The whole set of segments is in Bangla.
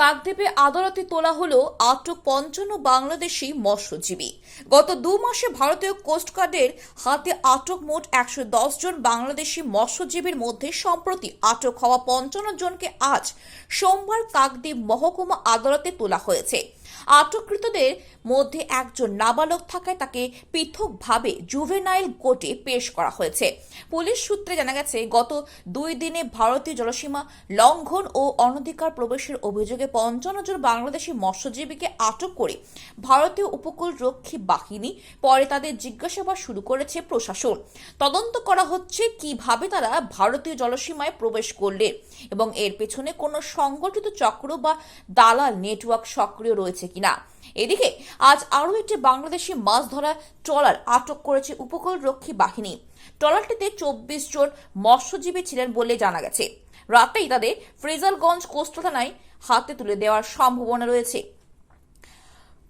কাকদ্বীপে আদালতে তোলা হল আটক পঞ্চান্ন বাংলাদেশি মৎস্যজীবী। গত দু মাসে ভারতীয় কোস্টগার্ডের হাতে আটক মোট একশো দশ জন বাংলাদেশি মৎস্যজীবীর মধ্যে সম্প্রতি আটক হওয়া পঞ্চান্ন জনকে আজ সোমবার কাকদ্বীপ মহকুমা আদালতে তোলা হয়েছে। আটককৃতদের মধ্যে একজন নাবালক থাকায় তাকে পৃথকভাবে জুভেনাইল কোর্টে পেশ করা হয়েছে। পুলিশ সূত্রে জানা গেছে, গত দুই দিনে ভারতীয় জলসীমা লঙ্ঘন ও অনধিকার প্রবেশের অভিযোগে পঞ্চান্ন জন বাংলাদেশি মৎস্যজীবীকে আটক করে ভারতীয় উপকূল রক্ষী বাহিনী পরে তাদের জিজ্ঞাসাবাদ শুরু করেছে প্রশাসন। তদন্ত করা হচ্ছে কীভাবে তারা ভারতীয় জলসীমায় প্রবেশ করলেন এবং এর পেছনে কোনো সংগঠিত চক্র বা দালাল নেটওয়ার্ক সক্রিয় রয়েছে কিনা। এদিকে আজ আরও একটি বাংলাদেশি মাছ ধরা ট্রলার আটক করেছে উপকূল রক্ষী বাহিনী। ট্রলারটিতে চব্বিশ জন মৎস্যজীবী ছিলেন বলে জানা গেছে। রাতেই তাদের ফ্রেজারগঞ্জ কোস্টাল থানায় হাতে তুলে দেওয়ার সম্ভাবনা রয়েছে।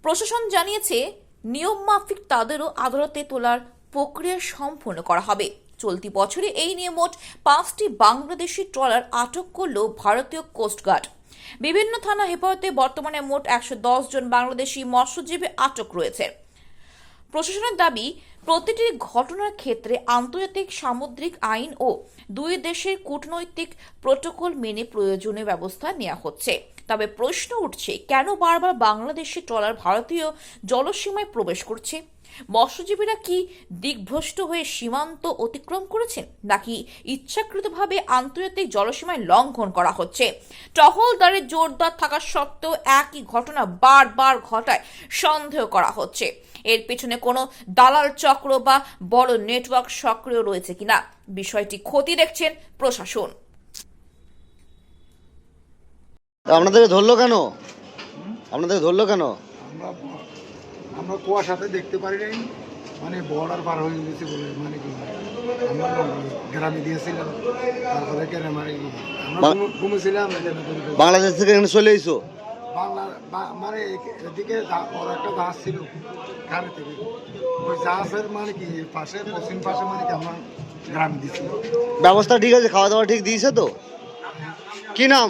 প্রশাসন জানিয়েছে নিয়মমাফিক তাদেরও আদালতে তোলার প্রক্রিয়া সম্পূর্ণ করা হবে। চলতি বছরে এই নিয়ে মোট পাঁচটি বাংলাদেশি ট্রলার আটক করল ভারতীয় কোস্টগার্ড বিভিন্ন থানা হেফাজতে বর্তমানে মোট একশো দশ জন বাংলাদেশি মৎস্যজীবী আটক রয়েছে। প্রশাসনের দাবি, প্রতিটি ঘটনার ক্ষেত্রে আন্তর্জাতিক সামুদ্রিক আইন ও দুই দেশের কূটনৈতিক প্রোটোকল মেনে প্রয়োজনীয় ব্যবস্থা নেওয়া হচ্ছে। তবে প্রশ্ন উঠছে, কেন বারবার বাংলাদেশি ট্রলার ভারতীয় জলসীমায় প্রবেশ করছে? মৎস্যজীবীরা কি দিকভ্রষ্ট হয়ে সীমান্ত অতিক্রম করেছেন নাকি ইচ্ছাকৃতভাবে আন্তর্জাতিক জলসীমায় লঙ্ঘন করা হচ্ছে? টহলদারের জোরদার থাকা সত্ত্বেও একই ঘটনা বারবার ঘটায় সন্দেহ করা হচ্ছে। এর পেছনে কোনো দালাল চক্র বা বড় নেটওয়ার্ক সক্রিয় রয়েছে কিনা বিষয়টি ক্ষতি দেখছেন প্রশাসন। আপনাদের ধরলো কেন? আপনাদেরকে ধরলো কেন? আমরা কুয়াশাতে দেখতে পারি নাই। মানে বর্ডার পার হয়ে গেছে বলে মানে কি আমরা গ্রামে দিয়েছিলাম তারপরে কেন মানে কি আমরা ঘুমেছিলাম। বাংলাদেশ থেকে এখানে চলে এসো বাংলা মানে এদিকে বড় একটা জাহাজ ছিল থেকে। ওই জাহাজের মানে কি পাশে পশ্চিম পাশে মানে কি আমরা গ্রামে দিয়েছি ব্যবস্থা ঠিক আছে খাওয়া দাওয়া ঠিক দিয়েছে তো? কি নাম?